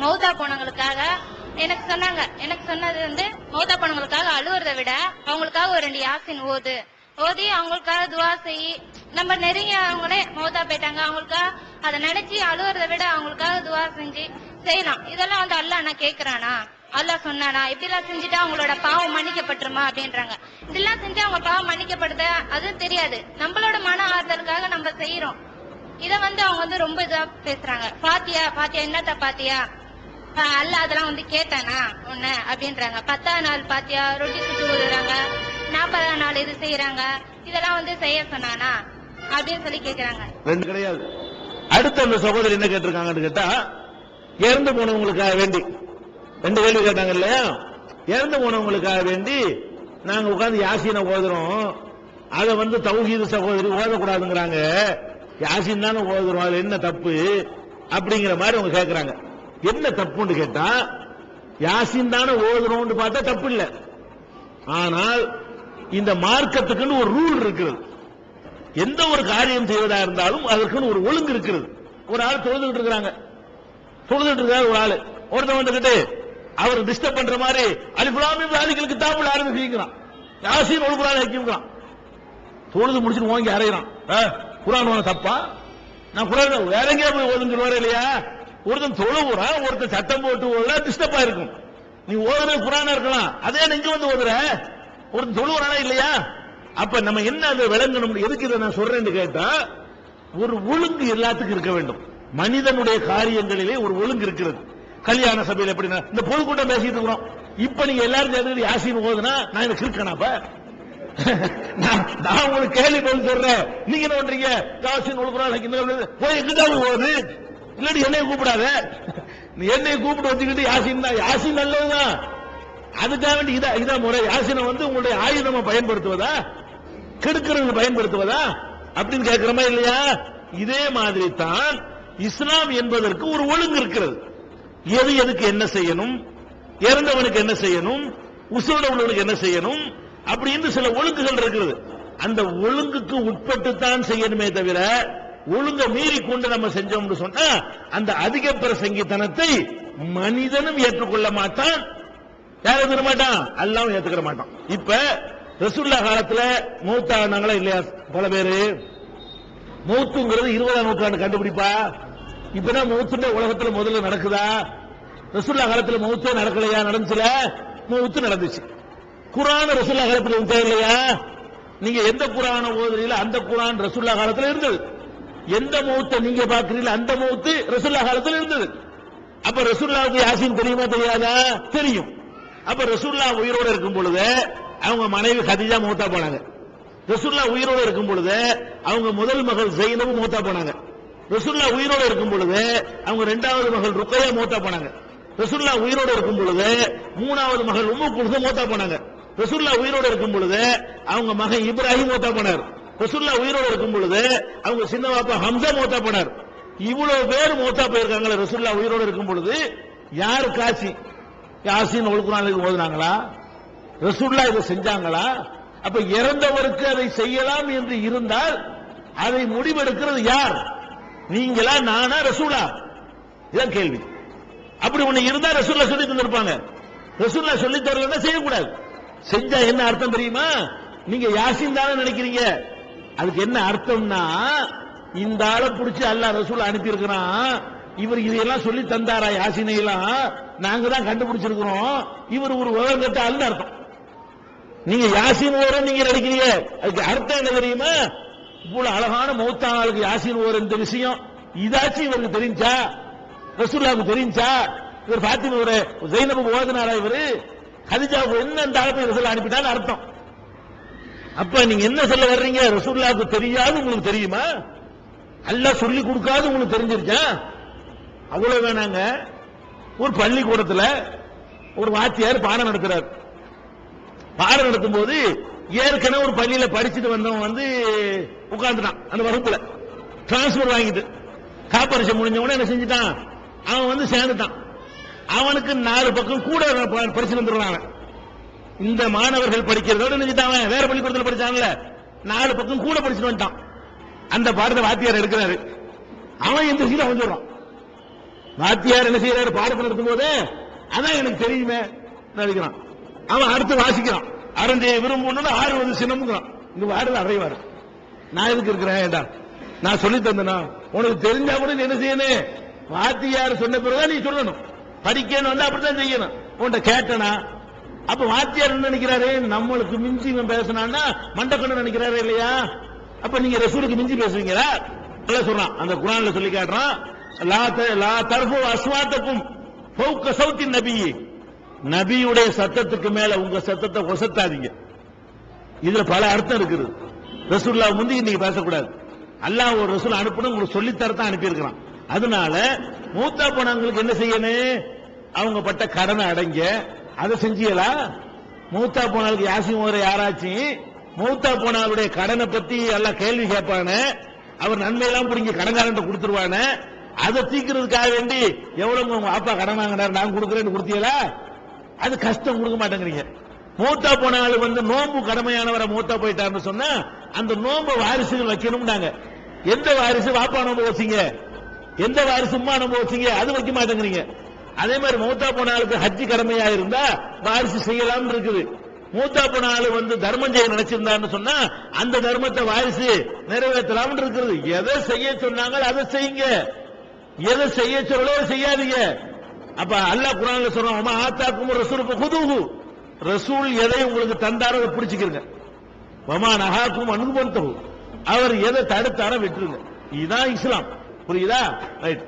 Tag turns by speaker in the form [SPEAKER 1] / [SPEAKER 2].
[SPEAKER 1] மௌதா போனவங்களுக்காக எனக்கு சொன்னாங்க. எனக்கு சொன்னது வந்து மௌதா போனவங்களுக்காக அழுவுறதை விட அவங்களுக்காக ஒரு ரெண்டு யாசின் ஓது. ஓதி அவங்களுக்காக துவா செய். நம்ம நிறைய அவங்களே மௌதா போயிட்டாங்க. அவங்களுக்காக அதை நினைச்சு அழுவுறதை விட அவங்களுக்காக துவா செஞ்சு செய்யலாம். இதெல்லாம் வந்து அல்ல நான் கேக்குறானா? அல்லா சொன்னானா? இப்படிலாம் செஞ்சுட்டா அவங்களோட பாவம் மன்னிக்கப்பட்டுருமா? அப்படின்றாங்க. இதெல்லாம் செஞ்சு அவங்க பாவம் மன்னிக்கப்படுத? அதுவும் தெரியாது. நம்மளோட மன ஆறுதலுக்காக நம்ம செய்யறோம் இத வந்து அவங்க வந்து ரொம்ப இதா பேசுறாங்க. பாத்தியா? பாத்தியா? என்னத்த பாத்தியா? அல்ல அதெல்லாம் வந்து கேட்டானா? உன்ன அப்படின்றாங்க. பத்தாம் நாள் பாத்தியா ரொட்டி சுட்டு விடுறாங்க நாற்பதாம் நாள் இது செய்யறாங்க இதெல்லாம் வந்து செய்ய சொன்னானா? அப்படின்னு சொல்லி கேக்குறாங்க.
[SPEAKER 2] ரெண்டு கிடையாது. அடுத்து அந்த சகோதரி என்ன கேட்டிருக்காங்கன்னு கேட்டா இறந்து போனவங்களுக்காக வேண்டி. ரெண்டு கேள்வி கேட்டாங்க இல்லையா? இறந்து போனவங்களுக்காக வேண்டி நாங்க உட்காந்து யாசினை ஓதுறோம். அதை வந்து தௌஹீது சகோதரி ஓதக்கூடாதுங்கிறாங்க. யாசின் தானே ஓதுறோம். அதுல என்ன தப்பு? அப்படிங்கிற மாதிரி அவங்க கேட்கறாங்க என்ன தப்புன்னு கேட்டா யாசின் தானே ஓதுறோம்னு பார்த்தா தப்பு இல்லை. ஆனால் இந்த மார்க்கத்துக்குன்னு ஒரு ரூல் இருக்கிறது. எந்த ஒரு காரியம் செய்வதா இருந்தாலும் அதற்குன்னு ஒரு ஒழுங்கு இருக்கிறது. ஒரு ஆள் தொழுதுகிட்டு இருக்கிறாங்க. தொழுதுகிட்டு இருக்காரு ஒரு ஆளு. ஒருத்தன் வந்துகிட்டு அவர் டிஸ்டர்ப் பண்ற மாதிரி அலிபுலாமி வாலிகளுக்கு தாமல் ஆரம்பிக்கிறான் யாசின் ஒழுங்குறான் வைக்கிறான் தொழுது முடிச்சுட்டு ஓங்கி அரைகிறான் குரான் ஓன தப்பா? நான் குரான் வேற எங்கேயா போய் ஓதுன்னு சொல்லுவாரு இல்லையா? ஒருத்தன் தொழுவுறான் ஒருத்தன் சட்டம் போட்டு ஓதுறா டிஸ்டர்பா இருக்கும் நீ ஓதுறது குரானா இருக்கலாம். அதே நீங்க வந்து ஓதுற ஒருத்தன் தொழுவுறானா இல்லையா? அப்ப நம்ம என்ன அதை விளங்கணும்? எதுக்கு இதை நான் சொல்றேன்னு கேட்டா ஒரு ஒழுங்கு எல்லாத்துக்கும் இருக்க வேண்டும். மனிதனுடைய காரியங்களிலே ஒரு ஒழுங்கு இருக்கிறது. கல்யாண சபையில் எப்படின்னா இந்த பொதுக்கூட்டம் பேசிட்டு இருக்கிறோம். இப்ப நீங்க எல்லாரும் சேர்ந்து யாசின் ஓதுனா நான் எனக்கு இருக்கேனாப்ப நான் நான் உங்களுக்கு கேள்வி பதில் சொல்றேன். நீங்க என்ன பண்றீங்க? யாசின் ஒழுங்குறாங்க போய் எங்கிட்டாவது ஓது இல்லடி என்னைய கூப்பிடாத. நீ என்னைய கூப்பிட்டு வச்சுக்கிட்டு யாசின் தான். யாசின் நல்லதுதான் அதுக்காக வேண்டி இதா இதா முறை. யாசினை வந்து உங்களுடைய ஆயுதமா பயன்படுத்துவதா? கெடுக்கிறது பயன்படுத்துவதா? அப்படின்னு கேட்கிறோமா இல்லையா? இதே மாதிரி தான் இஸ்லாம் என்பதற்கு ஒரு ஒழுங்கு இருக்கிறது. எது எதுக்கு என்ன செய்யணும்? இறந்தவனுக்கு என்ன செய்யணும்? உசுரோட உள்ளவனுக்கு என்ன செய்யணும்? அப்படின்னு சில ஒழுங்குகள் இருக்கிறது. அந்த ஒழுங்குக்கு உட்பட்டு தான் செய்யணுமே தவிர ஒழுங்க மீறி கொண்டு நம்ம செஞ்சோம்னு சொன்னா அந்த அதிக பிரசங்கித்தனத்தை மனிதனும் ஏற்றுக்கொள்ள மாட்டான். யாரும் தர மாட்டான்? அல்லாவும் ஏத்துக்கிற மாட்டான். இப்ப ரசுல்லா காலத்துல மூத்தானாங்களா இல்லையா? பல பேரு. மூத்துங்கிறது இருபதாம் நூற்றாண்டு கண்டுபிடிப்பா. இப்பதான் மூத்துட உலகத்துல முதல்ல நடக்குதா? ரசுல்லா காலத்துல மூத்தே நடக்கலையா? நடந்துச்சுல? மூத்து நடந்துச்சு. குரான் ரசுல்லா காலத்துல இருந்தே இல்லையா? நீங்க எந்த குரான ஓதுறீங்களோ அந்த குரான் ரசுல்லா காலத்துல இருந்தது. எந்த மூத்த நீங்க பாக்குறீங்களோ அந்த மூத்து ரசூல்லா காலத்தில் இருந்தது. அப்ப ரசூல்லாவுக்கு யாசின் தெரியுமா தெரியாதா? தெரியும். அப்ப ரசூல்லா உயிரோட இருக்கும் பொழுது அவங்க மனைவி ஹதிஜா மூத்தா போனாங்க. ரசூல்லா உயிரோட இருக்கும் பொழுது அவங்க முதல் மகள் ஜெயினபு மூத்தா போனாங்க. ரசூல்லா உயிரோட இருக்கும் பொழுது அவங்க இரண்டாவது மகள் ருக்கையா மூத்தா போனாங்க. ரசூல்லா உயிரோட இருக்கும் பொழுது மூணாவது மகள் உம்மு குல்சு மூத்தா போனாங்க. ரசூல்லா உயிரோட இருக்கும் பொழுது அவங்க மகன் இப்ராஹிம் மூத்தா போனார். ரசுல்லா உயிரோடு இருக்கும் பொழுது அவங்க சின்ன பாப்பா ஹம்சா மூத்தா போனார். இவ்வளவு பேர் மூத்தா போயிருக்காங்களே ரசுல்லா உயிரோடு இருக்கும் பொழுது யார் காசி? யாசின் ஒழுக்குறாங்க ஓதுனாங்களா? ரசுல்லா இதை செஞ்சாங்களா? அப்ப இறந்தவருக்கு அதை செய்யலாம் என்று இருந்தால் அதை முடிவெடுக்கிறது யார்? நீங்களா நானா ரசூலா? இதான் கேள்வி. அப்படி ஒண்ணு இருந்தா ரசூல்லா சொல்லி தந்திருப்பாங்க. ரசூல்லா சொல்லி தரலன்னா செய்யக்கூடாது. செஞ்சா என்ன அர்த்தம் தெரியுமா? நீங்க யாசின் தானே நினைக்கிறீங்க. அதுக்கு என்ன அர்த்தம்னா இந்த ஆளை பிடிச்சி அல்லாஹ் ரசூல் அனுப்பி இருக்கிறான் இவர் இதையெல்லாம் சொல்லி தந்தாரா யாசினையெல்லாம்? நாங்க தான் கண்டுபிடிச்சிருக்கிறோம். இவர் ஒரு உலகம் கட்ட அல்ல அர்த்தம். நீங்க யாசின் ஓரம் நீங்க நினைக்கிறீங்க அதுக்கு அர்த்தம் என்ன தெரியுமா? இவ்வளவு அழகான மௌத்தானாளுக்கு யாசின் ஓரம் இந்த விஷயம். இதாச்சும் இவருக்கு தெரிஞ்சா ரசூல்லாவுக்கு தெரிஞ்சா இவர் பாத்திமா ஒரு ஜெயினபு ஓதுனாரா இவரு? ஹதிஜாவுக்கு என்ன அந்த ஆளை ரசூல் அனுப்பிட்டான்னு அர்த்தம். அப்ப நீங்க என்ன சொல்ல வர்றீங்க? ரசூல்லாவுக்கு தெரியாது உங்களுக்கு தெரியுமா? அல்ல சொல்லி கொடுக்காது உங்களுக்கு தெரிஞ்சிருச்சா? அவ்வளவு வேணாங்க. ஒரு பள்ளிக்கூடத்துல ஒரு வாத்தியார் பாடம் நடத்துறாரு. பாடம் நடத்தும் போது ஏற்கனவே ஒரு பள்ளியில படிச்சுட்டு வந்தவன் வந்து உட்கார்ந்துட்டான். அந்த வகுப்புல. டிரான்ஸ்பர் வாங்கிட்டு. காப்பரிசம் முடிஞ்ச உடனே என்ன செஞ்சுட்டான்? அவன் வந்து சேர்ந்துட்டான். அவனுக்கு நாலு பக்கம் கூட ப- படிச்சு வந்துடுறான் இந்த மாணவர்கள் படிக்கிறதோட நினைச்சிட்டாங்க அவன் வேற பள்ளிக்கூடத்தில் படிச்சாங்கள நாலு பக்கம் கூட படிச்சுட்டு வந்துட்டான். அந்த பாடத்தை வாத்தியார் எடுக்கிறாரு. அவன் எந்த சீல அவன் சொல்றான். வாத்தியார் என்ன செய்யறாரு பாடத்தை நடத்தும் போது அதான் எனக்கு தெரியுமே நினைக்கிறான். அவன் அடுத்து வாசிக்கிறான். அரஞ்செய்ய விரும்பணும்னு ஆறு வந்து சின்னமுக்கிறான் இங்க வாருது அறைவாரு நான் எதுக்கு இருக்கிறேன் ஏண்டா? நான் சொல்லி தந்தனா? உனக்கு தெரிஞ்சா கூட நீ என்ன செய்யணும்? வாத்தியார் சொன்ன பிறகுதான் நீ சொல்லணும். படிக்கணும் அப்படித்தான் செய்யணும். உன்கிட்ட கேட்டனா? அப்ப வாத்தியார் என்ன நினைக்கிறாரு? நம்மளுக்கு மிஞ்சி இவன் பேசினான்னா மண்டக்கண்ணு நினைக்கிறாரு இல்லையா? அப்ப நீங்க ரசூலுக்கு மிஞ்சி பேசுவீங்களா? நல்லா சொல்றான். அந்த குரான்ல சொல்லி காட்டுறான். லா த- லா தர்ஃபு அஸ்வாத்தக்கும் பௌக்க சௌத்தி நபி நபியுடைய சத்தத்துக்கு மேல உங்க சத்தத்தை ஒசத்தாதீங்க. இதுல பல அர்த்தம் இருக்குது. ரசூல்லா முந்தி நீங்க பேசக்கூடாது. அல்லாஹ் ஒரு ரசூல் அனுப்பணும் உங்களுக்கு சொல்லித்தரத்தான் அனுப்பியிருக்கிறான். அதனால மூத்தா போனவங்களுக்கு என்ன செய்யணும்? அவங்க பட்ட கடனை அடைங்க. அதை செஞ்சீங்களா மூத்தா போனாலுக்கு யாசிம் ஒரு யாராச்சும் மூத்தா போனாலுடைய கடனை பத்தி எல்லாம் கேள்வி கேட்பானே? அவர் நன்மையெல்லாம் பிடிங்க கடன்காரன் கொடுத்துருவானே? அதை தீக்கிறதுக்காக வேண்டி எவ்வளவு உங்க அப்பா கடன் வாங்கினார் நான் கொடுக்குறேன்னு கொடுத்தீங்களா அது கஷ்டம் கொடுக்க மாட்டேங்கிறீங்க. மூத்தா போன வந்து நோம்பு கடமையானவரை மூத்தா போயிட்டாருன்னு சொன்னா அந்த நோம்பு வாரிசுகள் வைக்கணும்னாங்க. எந்த வாரிசு வாப்பா நோம்பு வச்சீங்க? எந்த வாரிசு உமா நோம்பு வச்சீங்க? அது வைக்க மாட்டேங்கிறீங்க. அதே மாதிரி மூத்தா போன ஆளுக்கு ஹஜ்ஜி கடமையா இருந்தா வாரிசு செய்யலாம்னு இருக்குது. மூத்தா போன ஆளு வந்து தர்மம் செய்ய நினைச்சிருந்தான்னு சொன்னா அந்த தர்மத்தை வாரிசு நிறைவேற்றலாம் இருக்குது. எதை செய்ய சொன்னாங்களோ அதை செய்யுங்க. எதை செய்ய சொல்லோ செய்யாதீங்க. அப்ப அல்லாஹ் குரான்ல சொல்றான் ஆத்தாக்கும் ரசூலுக்கு குதுகு ரசூல் எதை உங்களுக்கு தந்தாரோ அதை பிடிச்சிக்கிறங்க வமா நகாக்கும் அனுபவத்தகு அவர் எதை தடுத்தாரோ விட்டுருங்க. இதுதான் இஸ்லாம். புரியுதா? ரைட்